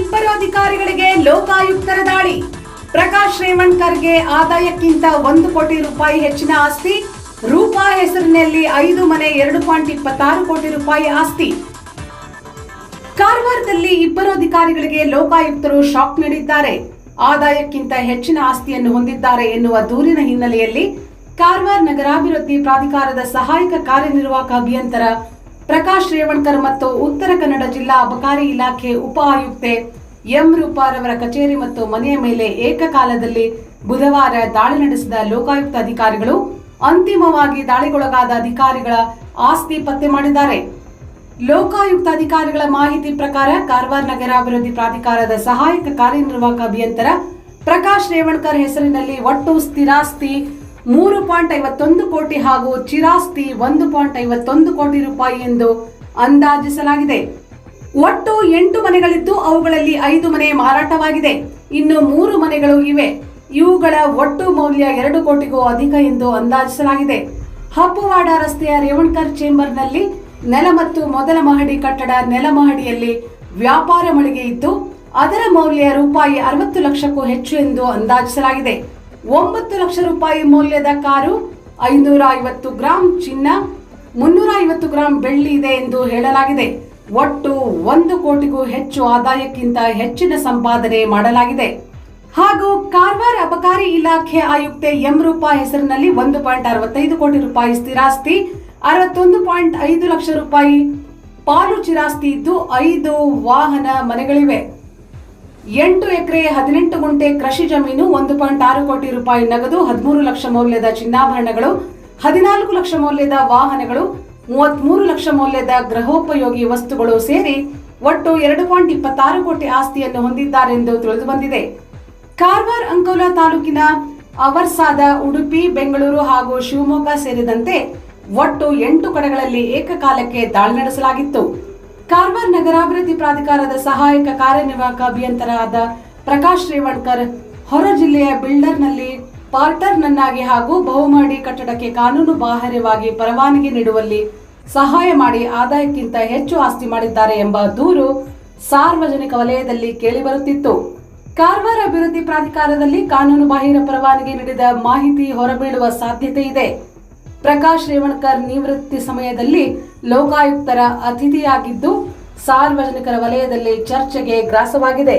ಇಬ್ಬರು ಅಧಿಕಾರಿಗಳಿಗೆ ಲೋಕಾಯುಕ್ತರ ದಾಳಿ. ಪ್ರಕಾಶ್ ರೇವಣ್ಕರ್ಗೆ ಆದಾಯಕ್ಕಿಂತ ಒಂದು ಕೋಟಿ ರೂಪಾಯಿ ಹೆಚ್ಚಿನ ಆಸ್ತಿ. ರೂಪಾ ಹೆಸರಿನಲ್ಲಿ ಐದು ಮನೆ ಎರಡು ಪಾಯಿಂಟ್ ಇಪ್ಪತ್ತಾರು ಕೋಟಿ ರೂಪಾಯಿ ಆಸ್ತಿ. ಕಾರವಾರದಲ್ಲಿ ಇಬ್ಬರು ಅಧಿಕಾರಿಗಳಿಗೆ ಲೋಕಾಯುಕ್ತರು ಶಾಕ್ ನೀಡಿದ್ದಾರೆ. ಆದಾಯಕ್ಕಿಂತ ಹೆಚ್ಚಿನ ಆಸ್ತಿಯನ್ನು ಹೊಂದಿದ್ದಾರೆ ಎನ್ನುವ ದೂರಿನ ಹಿನ್ನೆಲೆಯಲ್ಲಿ ಕಾರವಾರ ನಗರಾಭಿವೃದ್ಧಿ ಪ್ರಾಧಿಕಾರದ ಸಹಾಯಕ ಕಾರ್ಯನಿರ್ವಾಹಕ ಅಭಿಯಂತರ ಪ್ರಕಾಶ್ ರೇವಣ್ಕರ್ ಮತ್ತು ಉತ್ತರ ಕನ್ನಡ ಜಿಲ್ಲಾ ಅಬಕಾರಿ ಇಲಾಖೆ ಉಪ ಆಯುಕ್ತೆ ಎಂ ರೂಪಾರವರ ಕಚೇರಿ ಮತ್ತು ಮನೆಯ ಮೇಲೆ ಏಕಕಾಲದಲ್ಲಿ ಬುಧವಾರ ದಾಳಿ ನಡೆಸಿದ ಲೋಕಾಯುಕ್ತ ಅಧಿಕಾರಿಗಳು ಅಂತಿಮವಾಗಿ ದಾಳಿಗೊಳಗಾದ ಅಧಿಕಾರಿಗಳ ಆಸ್ತಿ ಪತ್ತೆ ಮಾಡಿದ್ದಾರೆ. ಲೋಕಾಯುಕ್ತ ಅಧಿಕಾರಿಗಳ ಮಾಹಿತಿ ಪ್ರಕಾರ ಕಾರವಾರ ನಗರಾಭಿವೃದ್ಧಿ ಪ್ರಾಧಿಕಾರದ ಸಹಾಯಕ ಕಾರ್ಯನಿರ್ವಾಹಕ ಅಭಿಯಂತರ ಪ್ರಕಾಶ್ ರೇವಣ್ಕರ್ ಹೆಸರಿನಲ್ಲಿ ಒಟ್ಟು ಸ್ಥಿರಾಸ್ತಿ ಮೂರು ಪಾಯಿಂಟ್ ಐವತ್ತೊಂದು ಕೋಟಿ ಹಾಗೂ ಚಿರಾಸ್ತಿ ಒಂದು ಪಾಯಿಂಟ್ ಐವತ್ತೊಂದು ಕೋಟಿ ರೂಪಾಯಿ ಎಂದು ಅಂದಾಜಿಸಲಾಗಿದೆ. ಒಟ್ಟು ಎಂಟು ಮನೆಗಳಿದ್ದು ಅವುಗಳಲ್ಲಿ ಐದು ಮನೆ ಮಾರಾಟವಾಗಿದೆ. ಇನ್ನು ಮೂರು ಮನೆಗಳು ಇವೆ. ಇವುಗಳ ಒಟ್ಟು ಮೌಲ್ಯ ಎರಡು ಕೋಟಿಗೂ ಅಧಿಕ ಎಂದು ಅಂದಾಜಿಸಲಾಗಿದೆ. ಹಪ್ಪುವಾಡ ರಸ್ತೆಯ ರೇವಣ್ಕರ್ ಚೇಂಬರ್ನಲ್ಲಿ ನೆಲ ಮತ್ತು ಮೊದಲ ಮಹಡಿ ಕಟ್ಟಡ ನೆಲ ಮಹಡಿಯಲ್ಲಿ ವ್ಯಾಪಾರ ಮಳಿಗೆ ಇದ್ದು ಅದರ ಮೌಲ್ಯ ರೂಪಾಯಿ ಅರವತ್ತು ಲಕ್ಷಕ್ಕೂ ಹೆಚ್ಚು ಎಂದು ಅಂದಾಜಿಸಲಾಗಿದೆ. ಒಂಬತ್ತು ಲಕ್ಷ ರೂಪಾಯಿ ಮೌಲ್ಯದ ಕಾರು ಐನೂರ ಐವತ್ತು ಗ್ರಾಂ ಚಿನ್ನ ಮುನ್ನೂರ ಐವತ್ತು ಗ್ರಾಂ ಬೆಳ್ಳಿ ಇದೆ ಎಂದು ಹೇಳಲಾಗಿದೆ. ಒಟ್ಟು ಒಂದು ಕೋಟಿಗೂ ಹೆಚ್ಚು ಆದಾಯಕ್ಕಿಂತ ಹೆಚ್ಚಿನ ಸಂಪಾದನೆ ಮಾಡಲಾಗಿದೆ. ಹಾಗೂ ಕಾರ್ವಾರ್ ಅಬಕಾರಿ ಇಲಾಖೆ ಆಯುಕ್ತೆ ಎಂ ರೂಪಾ ಹೆಸರಿನಲ್ಲಿ ಒಂದು ಪಾಯಿಂಟ್ ಅರವತ್ತೈದು ಕೋಟಿ ರೂಪಾಯಿ ಸ್ಥಿರಾಸ್ತಿ ಅರವತ್ತೊಂದು ಪಾಯಿಂಟ್ ಐದು ಲಕ್ಷ ರೂಪಾಯಿ ಪಾಲು ಚಿರಾಸ್ತಿ ಇದ್ದು ಐದು ವಾಹನ ಮನೆಗಳಿವೆ. ಎಂಟು ಎಕರೆ ಹದಿನೆಂಟು ಗುಂಟೆ ಕೃಷಿ ಜಮೀನು ಒಂದು ಪಾಯಿಂಟ್ ಆರು ಕೋಟಿ ರೂಪಾಯಿ ನಗದು, ಹದಿಮೂರು ಲಕ್ಷ ಮೌಲ್ಯದ ಚಿನ್ನಾಭರಣಗಳು, ಹದಿನಾಲ್ಕು ಲಕ್ಷ ಮೌಲ್ಯದ ವಾಹನಗಳು, ಮೂವತ್ಮೂರು ಲಕ್ಷ ಮೌಲ್ಯದ ಗೃಹೋಪಯೋಗಿ ವಸ್ತುಗಳು ಸೇರಿ ಒಟ್ಟು ಎರಡು ಪಾಯಿಂಟ್ ಇಪ್ಪತ್ತಾರು ಕೋಟಿ ಆಸ್ತಿಯನ್ನು ಹೊಂದಿದ್ದಾರೆಂದು ತಿಳಿದು ಬಂದಿದೆ ಕಾರವಾರ ಅಂಕೋಲಾ ತಾಲೂಕಿನ ಅವರ್ಸಾದ, ಉಡುಪಿ, ಬೆಂಗಳೂರು ಹಾಗೂ ಶಿವಮೊಗ್ಗ ಸೇರಿದಂತೆ ಒಟ್ಟು ಎಂಟು ಕಡೆಗಳಲ್ಲಿ ಏಕಕಾಲಕ್ಕೆ ದಾಳಿ ನಡೆಸಲಾಗಿತ್ತು. ಕಾರವಾರ ನಗರಾಭಿವೃದ್ಧಿ ಪ್ರಾಧಿಕಾರದ ಸಹಾಯಕ ಕಾರ್ಯನಿರ್ವಾಹಕ ಅಭಿಯಂತರಾದ ಪ್ರಕಾಶ್ ರೇವಣ್ಕರ್ ಹೊರ ಜಿಲ್ಲೆಯ ಬಿಲ್ಡರ್ನಲ್ಲಿ ಪಾರ್ಟರ್ನನ್ನಾಗಿ ಹಾಗೂ ಬಹುಮಾಡಿ ಕಟ್ಟಡಕ್ಕೆ ಕಾನೂನು ಬಾಹಿರವಾಗಿ ಪರವಾನಗಿ ನೀಡುವಲ್ಲಿ ಸಹಾಯ ಮಾಡಿ ಆದಾಯಕ್ಕಿಂತ ಹೆಚ್ಚು ಆಸ್ತಿ ಮಾಡಿದ್ದಾರೆ ಎಂಬ ದೂರು ಸಾರ್ವಜನಿಕ ವಲಯದಲ್ಲಿ ಕೇಳಿಬರುತ್ತಿತ್ತು. ಕಾರವಾರ ಅಭಿವೃದ್ಧಿ ಪ್ರಾಧಿಕಾರದಲ್ಲಿ ಕಾನೂನು ಬಾಹಿರ ಪರವಾನಗಿ ನೀಡಿದ ಮಾಹಿತಿ ಹೊರಬೀಳುವ ಸಾಧ್ಯತೆ ಇದೆ. ಪ್ರಕಾಶ್ ರೇವಣ್ಕರ್ ನಿವೃತ್ತಿ ಸಮಯದಲ್ಲಿ ಲೋಕಾಯುಕ್ತರ ಅತಿಥಿಯಾಗಿದ್ದು ಸಾರ್ವಜನಿಕರ ವಲಯದಲ್ಲಿ ಚರ್ಚೆಗೆ ಗ್ರಾಸವಾಗಿದೆ.